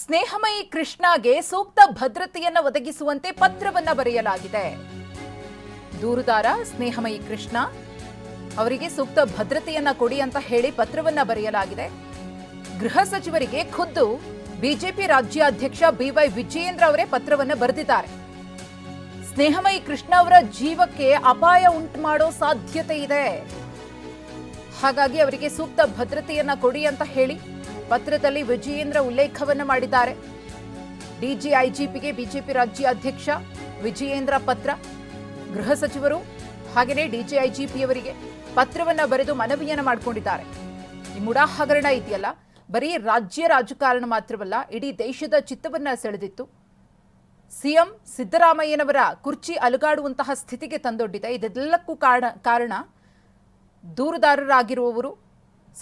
ಸ್ನೇಹಮಯಿ ಕೃಷ್ಣಗೆ ಸೂಕ್ತ ಭದ್ರತೆಯನ್ನು ಒದಗಿಸುವಂತೆ ಪತ್ರವನ್ನ ಬರೆಯಲಾಗಿದೆ. ದೂರುದಾರ ಸ್ನೇಹಮಯಿ ಕೃಷ್ಣ, ಅವರಿಗೆ ಸೂಕ್ತ ಭದ್ರತೆಯನ್ನ ಕೊಡಿ ಅಂತ ಹೇಳಿ ಪತ್ರವನ್ನ ಬರೆಯಲಾಗಿದೆ. ಗೃಹ ಸಚಿವರಿಗೆ ಖುದ್ದು ಬಿಜೆಪಿ ರಾಜ್ಯಾಧ್ಯಕ್ಷ ಬಿವೈ ವಿಜಯೇಂದ್ರ ಅವರೇ ಪತ್ರವನ್ನು ಬರೆದಿದ್ದಾರೆ. ಸ್ನೇಹಮಯಿ ಕೃಷ್ಣ ಅವರ ಜೀವಕ್ಕೆ ಅಪಾಯ ಉಂಟು ಮಾಡೋ ಸಾಧ್ಯತೆ ಇದೆ. ಹಾಗಾಗಿ ಅವರಿಗೆ ಸೂಕ್ತ ಭದ್ರತೆಯನ್ನ ಕೊಡಿ ಅಂತ ಹೇಳಿ ಪತ್ರದಲ್ಲಿ ವಿಜಯೇಂದ್ರ ಉಲ್ಲೇಖವನ್ನು ಮಾಡಿದ್ದಾರೆ. ಡಿಜಿಐಜಿಪಿಗೆ ಬಿಜೆಪಿ ರಾಜ್ಯ ಅಧ್ಯಕ್ಷ ವಿಜಯೇಂದ್ರ ಪತ್ರ. ಗೃಹ ಸಚಿವರು ಹಾಗೆಯೇ ಡಿಜಿಐಜಿಪಿಯವರಿಗೆ ಪತ್ರವನ್ನು ಬರೆದು ಮನವಿಯನ್ನು ಮಾಡಿಕೊಂಡಿದ್ದಾರೆ. ಈ ಮುಡಾ ಹಗರಣ ಇದೆಯಲ್ಲ, ಬರೀ ರಾಜ್ಯ ರಾಜಕಾರಣ ಮಾತ್ರವಲ್ಲ, ಇಡೀ ದೇಶದ ಚಿತ್ತವನ್ನ ಸೆಳೆದಿತ್ತು. ಸಿಎಂ ಸಿದ್ದರಾಮಯ್ಯನವರ ಕುರ್ಚಿ ಅಲುಗಾಡುವಂತಹ ಸ್ಥಿತಿಗೆ ತಂದೊಡ್ಡಿದೆ. ಇದೆಲ್ಲಕ್ಕೂ ಕಾರಣ ಕಾರಣ ದೂರುದಾರರಾಗಿರುವವರು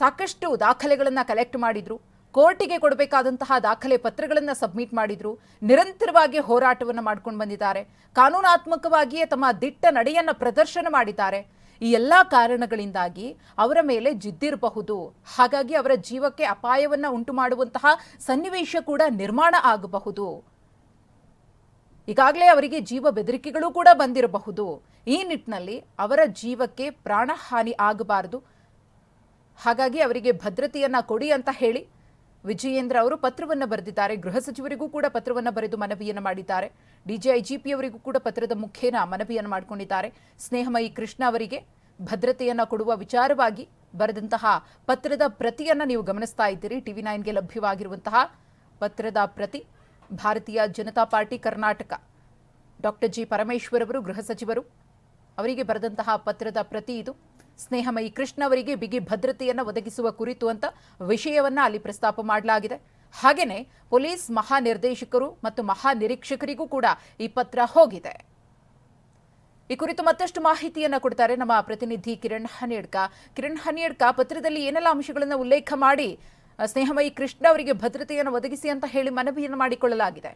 ಸಾಕಷ್ಟು ದಾಖಲೆಗಳನ್ನು ಕಲೆಕ್ಟ್ ಮಾಡಿದರು. ಕೋರ್ಟಿಗೆ ಕೊಡಬೇಕಾದಂತಹ ದಾಖಲೆ ಪತ್ರಗಳನ್ನು ಸಬ್ಮಿಟ್ ಮಾಡಿದ್ರು. ನಿರಂತರವಾಗಿ ಹೋರಾಟವನ್ನು ಮಾಡ್ಕೊಂಡು ಬಂದಿದ್ದಾರೆ. ಕಾನೂನಾತ್ಮಕವಾಗಿಯೇ ತಮ್ಮ ದಿಟ್ಟ ನಡೆಯನ್ನು ಪ್ರದರ್ಶನ ಮಾಡಿದ್ದಾರೆ. ಈ ಎಲ್ಲ ಕಾರಣಗಳಿಂದಾಗಿ ಅವರ ಮೇಲೆ ಜಿದ್ದಿರಬಹುದು. ಹಾಗಾಗಿ ಅವರ ಜೀವಕ್ಕೆ ಅಪಾಯವನ್ನು ಉಂಟು ಮಾಡುವಂತಹ ಸನ್ನಿವೇಶ ಕೂಡ ನಿರ್ಮಾಣ ಆಗಬಹುದು. ಈಗಾಗಲೇ ಅವರಿಗೆ ಜೀವ ಬೆದರಿಕೆಗಳು ಕೂಡ ಬಂದಿರಬಹುದು. ಈ ನಿಟ್ಟಿನಲ್ಲಿ ಅವರ ಜೀವಕ್ಕೆ ಪ್ರಾಣಹಾನಿ ಆಗಬಾರದು. ಹಾಗಾಗಿ ಅವರಿಗೆ ಭದ್ರತೆಯನ್ನ ಕೊಡಿ ಅಂತ ಹೇಳಿ ವಿಜಯೇಂದ್ರ ಅವರು ಪತ್ರವನ್ನ ಬರೆದಿದ್ದಾರೆ. ಗೃಹ ಸಚಿವರಿಗೂ ಕೂಡ ಪತ್ರವನ್ನ ಬರೆದು ಮನವಿಯನ್ನು ಮಾಡಿದ್ದಾರೆ. ಡಿಜಿಐಜಿಪಿ ಅವರಿಗೂ ಕೂಡ ಪತ್ರದ ಮುಖೇನ ಮನವಿಯನ್ನು ಮಾಡಿಕೊಂಡಿದ್ದಾರೆ. ಸ್ನೇಹಮಯಿ ಕೃಷ್ಣ ಅವರಿಗೆ ಭದ್ರತೆಯನ್ನ ಕೊಡುವ ವಿಚಾರವಾಗಿ ಬರೆದಂತಹ ಪತ್ರದ ಪ್ರತಿಯನ್ನ ನೀವು ಗಮನಿಸ್ತಾ ಇದ್ದೀರಿ. ಟಿವಿ ನೈನ್ಗೆ ಲಭ್ಯವಾಗಿರುವಂತಹ ಪತ್ರದ ಪ್ರತಿ Bharatiya Janata Party Karnataka. Doctor G Parameshwar ಅವರು ಗೃಹ ಸಚಿವರು ಅವರಿಗೆ ಬರೆದಂತಹ ಪತ್ರದ ಪ್ರತಿ ಇದು. ಸ್ನೇಹಮಯಿ ಕೃಷ್ಣ ಅವರಿಗೆ ಬಿಗಿ ಭದ್ರತೆಯನ್ನು ಒದಗಿಸುವ ಕುರಿತು ಅಂತ ವಿಷಯವನ್ನ ಅಲ್ಲಿ ಪ್ರಸ್ತಾಪ ಮಾಡಲಾಗಿದೆ. ಹಾಗೆಯೇ ಪೊಲೀಸ್ ಮಹಾನಿರ್ದೇಶಕರು ಮತ್ತು ಮಹಾನಿರೀಕ್ಷಕರಿಗೂ ಕೂಡ ಈ ಪತ್ರ ಹೋಗಿದೆ. ಈ ಕುರಿತು ಮತ್ತಷ್ಟು ಮಾಹಿತಿಯನ್ನ ಕೊಡ್ತಾರೆ ನಮ್ಮ ಪ್ರತಿನಿಧಿ ಕಿರಣ್ ಹನೇಡ್ಕ. ಕಿರಣ್ ಹನಿಯಡ್ಕ ಪತ್ರದಲ್ಲಿ ಏನೆಲ್ಲ ಅಂಶಗಳನ್ನು ಉಲ್ಲೇಖ ಮಾಡಿ ಸ್ನೇಹಮಯಿ ಕೃಷ್ಣ ಅವರಿಗೆ ಭದ್ರತೆಯನ್ನು ಒದಗಿಸಿ ಅಂತ ಹೇಳಿ ಮನವಿಯನ್ನು ಮಾಡಿಕೊಳ್ಳಲಾಗಿದೆ.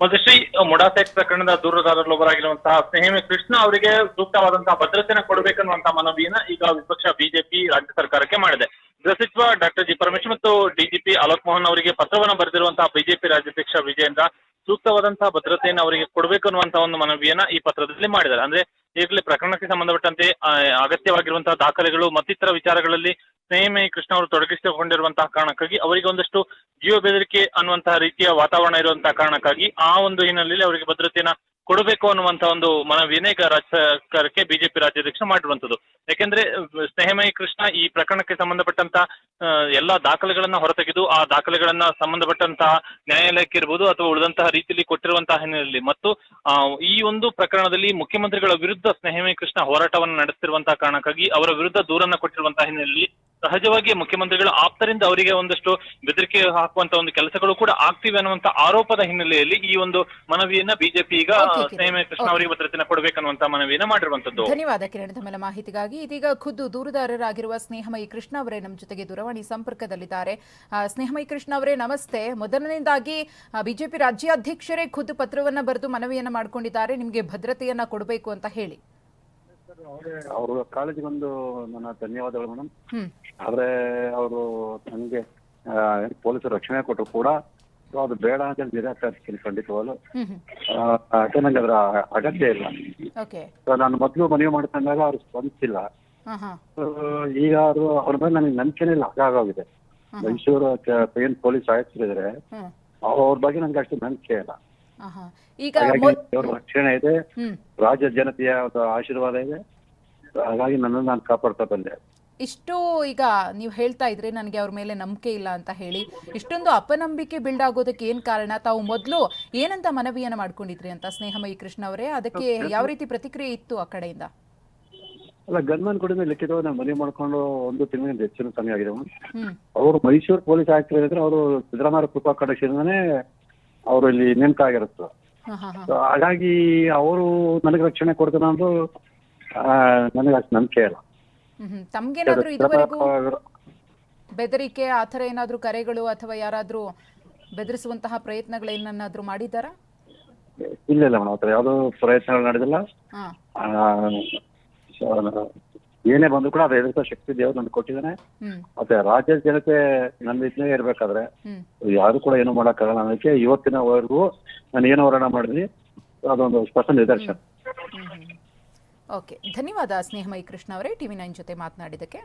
ಮಧುಶ್ರೀ, ಮುಡಾಸೆಟ್ ಪ್ರಕರಣದ ದೂರುದಾರರೊಬ್ಬರಾಗಿರುವಂತಹ ಸ್ನೇಹಿಮೆ ಕೃಷ್ಣ ಅವರಿಗೆ ಸೂಕ್ತವಾದಂತಹ ಭದ್ರತೆನ ಕೊಡಬೇಕನ್ನುವಂತಹ ಮನವಿಯನ್ನ ಈಗ ವಿಪಕ್ಷ ಬಿಜೆಪಿ ರಾಜ್ಯ ಸರ್ಕಾರಕ್ಕೆ ಮಾಡಿದೆ. ಗೃಹ ಸಚಿವ ಡಾಕ್ಟರ್ ಜಿ ಪರಮೇಶ್ವರ್ ಮತ್ತು ಡಿಜಿಪಿ ಅಲೋಕ್ ಮೋಹನ್ ಅವರಿಗೆ ಪತ್ರವನ್ನು ಬರೆದಿರುವಂತಹ ಬಿಜೆಪಿ ರಾಜ್ಯಾಧ್ಯಕ್ಷ ವಿಜಯೇಂದ್ರ ಸೂಕ್ತವಾದಂತಹ ಭದ್ರತೆಯನ್ನು ಅವರಿಗೆ ಕೊಡಬೇಕು ಅನ್ನುವಂತಹ ಒಂದು ಮನವಿಯನ್ನ ಈ ಪತ್ರದಲ್ಲಿ ಮಾಡಿದ್ದಾರೆ. ಅಂದ್ರೆ ಈಗಲೇ ಪ್ರಕರಣಕ್ಕೆ ಸಂಬಂಧಪಟ್ಟಂತೆ ಅಗತ್ಯವಾಗಿರುವಂತಹ ದಾಖಲೆಗಳು ಮತ್ತಿತರ ವಿಚಾರಗಳಲ್ಲಿ ಸ್ನೇಹಿಮೆ ಕೃಷ್ಣ ಅವರು ತೊಡಗಿಸಿಕೊಂಡಿರುವಂತಹ ಕಾರಣಕ್ಕಾಗಿ ಅವರಿಗೆ ಒಂದಷ್ಟು ಜೀವ ಬೆದರಿಕೆ ಅನ್ನುವಂತಹ ರೀತಿಯ ವಾತಾವರಣ ಇರುವಂತಹ ಕಾರಣಕ್ಕಾಗಿ ಆ ಒಂದು ಹಿನ್ನೆಲೆಯಲ್ಲಿ ಅವರಿಗೆ ಭದ್ರತೆಯನ್ನ ಕೊಡಬೇಕು ಅನ್ನುವಂತಹ ಒಂದು ಮನವಿಯನ್ನ ಈಗ ರಾಜ್ಯ ಸರ್ಕಾರಕ್ಕೆ ಬಿಜೆಪಿ ರಾಜ್ಯಾಧ್ಯಕ್ಷ ಮಾಡಿರುವಂತದ್ದು ಯಾಕೆಂದ್ರೆ, ಸ್ನೇಹಮಯಿ ಕೃಷ್ಣ ಈ ಪ್ರಕರಣಕ್ಕೆ ಸಂಬಂಧಪಟ್ಟಂತ ಎಲ್ಲಾ ದಾಖಲೆಗಳನ್ನ ಹೊರತೆಗೆದು ಆ ದಾಖಲೆಗಳನ್ನ ಸಂಬಂಧಪಟ್ಟಂತಹ ನ್ಯಾಯಾಲಯಕ್ಕೆ ಇರ್ಬೋದು ಅಥವಾ ಉಳಿದಂತಹ ರೀತಿಯಲ್ಲಿ ಕೊಟ್ಟಿರುವಂತಹ ಹಿನ್ನೆಲೆಯಲ್ಲಿ. ಮತ್ತು ಆ, ಈ ಒಂದು ಪ್ರಕರಣದಲ್ಲಿ ಮುಖ್ಯಮಂತ್ರಿಗಳ ವಿರುದ್ಧ ಸ್ನೇಹಮಯಿ ಕೃಷ್ಣ ಹೋರಾಟವನ್ನು ನಡೆಸ್ತಿರುವಂತಹ ಕಾರಣಕ್ಕಾಗಿ ಅವರ ವಿರುದ್ಧ ದೂರನ್ನ ಕೊಟ್ಟಿರುವಂತಹ ಹಿನ್ನೆಲೆಯಲ್ಲಿ ಸಹಜವಾಗಿ ಮುಖ್ಯಮಂತ್ರಿಗಳ ಆಪ್ತರಿಂದ ಅವರಿಗೆ ಒಂದಷ್ಟು ಬೆದರಿಕೆ ಹಾಕುವಂತ ಒಂದು ಕೆಲಸಗಳು ಕೂಡ ಆಗ್ತಿವೆ ಅನ್ನುವಂತ ಆರೋಪದ ಹಿನ್ನೆಲೆಯಲ್ಲಿ ಈ ಒಂದು ಮನವಿಯನ್ನ ಬಿಜೆಪಿ ಈಗ. ಸ್ನೇಹಮಯಿ ಕೃಷ್ಣ ಅವರಿಗೆ ಭದ್ರತೆ ಕೊಡಬೇಕನ್ನುವಂತ ಮನವಿಯನ್ನ ಮಾಡಿರುವಂತದ್ದು ಧನ್ಯವಾದ ಕಿರಣ್ ತಮ್ಮೆಲ್ಲ ಮಾಹಿತಿಗಾಗಿ ಇದೀಗ ಖುದ್ದು ದೂರದಾರರಾಗಿರುವ ಸ್ನೇಹಮಯಿ ಕೃಷ್ಣ ಅವರೇ ನಮ್ಮ ಜೊತೆಗೆ ದೂರವಾಣಿ ಸಂಪರ್ಕದಲ್ಲಿದ್ದಾರೆ. ಆ, ಸ್ನೇಹಮಯಿ ಕೃಷ್ಣ ಅವರೇ ನಮಸ್ತೆ. ಮೊದಲನೇದಾಗಿ ಬಿಜೆಪಿ ರಾಜ್ಯಾಧ್ಯಕ್ಷರೇ ಖುದ್ದು ಪತ್ರವನ್ನ ಬರೆದು ಮನವಿಯನ್ನ ಮಾಡಿಕೊಂಡಿದ್ದಾರೆ. ನಿಮಗೆ ಭದ್ರತೆಯನ್ನ ಕೊಡಬೇಕು ಅಂತ ಹೇಳಿ. ಅವರು ಕಾಲೇಜಿಗೊಂದು ನನ್ನ ಧನ್ಯವಾದಗಳು ಮೇಡಮ್ ಆದ್ರೆ ಅವರು ನನಗೆ ಪೊಲೀಸರು ರಕ್ಷಣೆ ಕೊಟ್ಟರು ಕೂಡ. ಅದು ಬೇಡ ಅಂತ ಹೇಳಿ ನಿರಾಕರಿಸ್ತೀನಿ ಖಂಡಿತವಾಗ್ಲು. ಯಾಕೆ ನಂಗೆ ಅದರ ಅಗತ್ಯ ಇಲ್ಲ. ನಾನು ಮೊದಲು ಮನವಿ ಮಾಡ್ಕೊಂಡಾಗ ಅವ್ರು ಸ್ಪಂದಿಸಿಲ್ಲ ಹಾ ಹಾ So ಈಗ ಅವರು ಅವ್ರ ಮೇಲೆ ನನಗೆ ನಂಬಿಕೆನೇ ಇಲ್ಲ. ಹಾಗಾಗೋಗಿದೆ. ಮೈಸೂರು ಏನ್ ಪೊಲೀಸ್ ಆಯುಕ್ತರಿದ್ದಾರೆ. ಹ್ಮ್ ಅವ್ರ ಬಗ್ಗೆ ನಂಗೆ ಅಷ್ಟು ನಂಬಿಕೆ ಇಲ್ಲ. ಹಾ ಹಾ ಈಗ ಹಾಗಾಗಿ ಮೊದ್- ರಕ್ಷಣೆ ಇದೆ. ಹ್ಮ್. ರಾಜ್ಯ ಜನತೆಯ ಒಂದು ಆಶೀರ್ವಾದ ಇದೆ. ಹಾಗಾಗಿ ನನ್ನ ನಾನು ಕಾಪಾಡ್ತಾ ಬಂದೆ. ಇಷ್ಟು ಈಗ ನೀವು ಹೇಳ್ತಾ ಇದ್ರಿ ನನಗೆ ಅವ್ರ ಮೇಲೆ ನಂಬಿಕೆ ಇಲ್ಲ ಅಂತ ಹೇಳಿ ಇಷ್ಟೊಂದು ಅಪನಂಬಿಕೆ ಬಿಲ್ಡ್ ಆಗೋದಕ್ಕೆ ಏನ್ ಕಾರಣ? ತಾವು ಮೊದಲು ಏನಂತ ಮನವಿಯನ್ನ ಮಾಡ್ಕೊಂಡಿದ್ರಿ ಅಂತ ಸ್ನೇಹಮಯಿ ಕೃಷ್ಣ ಅವರೇ? ಅದಕ್ಕೆ ಯಾವ ರೀತಿ ಪ್ರತಿಕ್ರಿಯೆ ಇತ್ತು ಆ ಕಡೆಯಿಂದ? ಅಲ್ಲ ಗನ್ಮನ್ ಕೂಡ ಲಿಖಿತ ನಾನು ಮನೆ ಮಾಡ್ಕೊಂಡು ಒಂದು ತಿಂಗಳಿಂದ ಹೆಚ್ಚಿನ ಸಮಯ ಆಗಿದೆ ಮೇಡಮ್. ಹ್ಮ್. ಅವರು ಮೈಸೂರು ಪೊಲೀಸ್ ಆಯುಕ್ತರಿದ್ರೆ ಅವರು ಸಿದ್ದರಾಮಯ್ಯ ಕೃಪಾ ಅವರು ಇಲ್ಲಿ ನೇಮಕ ಆಗಿರುತ್ತೆ ಹಾ ಹಾ ಹಾ. So ಹಾಗಾಗಿ ಅವರು ನನಗೆ ರಕ್ಷಣೆ ಕೊಡ್ತಾನೆ ಅಂದ್ರು ಆ, ನನಗೆ ಅಷ್ಟು ನಂಬಿಕೆ ಇಲ್ಲ. ಹ್ಮ್ ಹ್ಮ್. ತಮ್ಗೇನಾದ್ರೂ ಇದುವರೆಗೂ ಬೆದರಿಕೆ ಆ ಥರ ಏನಾದ್ರೂ ಕರೆಗಳು ಅಥವಾ ಯಾರಾದ್ರೂ ಬೆದರಿಸುವಂತಹ ಪ್ರಯತ್ನಗಳೇನಾದ್ರೂ ಮಾಡಿದ್ದಾರಾ? ಇಲ್ಲ ಇಲ್ಲ ಮೇಡಮ್ ಯಾವ್ದು ಯಾವುದೋ ಪ್ರಯತ್ನಗಳು ನಡೆದಿಲ್ಲ. ಹಾ. ಆ, so, ಏನೇ ಬಂದ್ರು ಕೂಡ ಅದು ಎದುರಿಸೋ ಶಕ್ತಿ ದೇವರು ನನ್ಗೆ ಕೊಟ್ಟಿದ್ದಾನೆ. ಮತ್ತೆ ರಾಜ್ಯದ ಜನತೆ ನನ್ನ ಇದನ್ನೇ ಇರ್ಬೇಕಾದ್ರೆ ಯಾರು ಕೂಡ ಏನು ಮಾಡೋಕ್ಕಾಗಲ್ಲ. ಅನ್ನೋದಕ್ಕೆ ಇವತ್ತಿನವರೆಗೂ ನಾನು ಏನು ಹೋರಾಟ ಮಾಡಿದ್ವಿ ಅದೊಂದು ಸ್ಪಷ್ಟ ನಿದರ್ಶನ. ಓಕೆ. ಧನ್ಯವಾದ ಸ್ನೇಹಮಯಿ ಕೃಷ್ಣ ಅವರೇ. ಟಿವಿ ನೈನ್ ಜೊತೆ ಮಾತನಾಡಿದ್ದಕ್ಕೆ.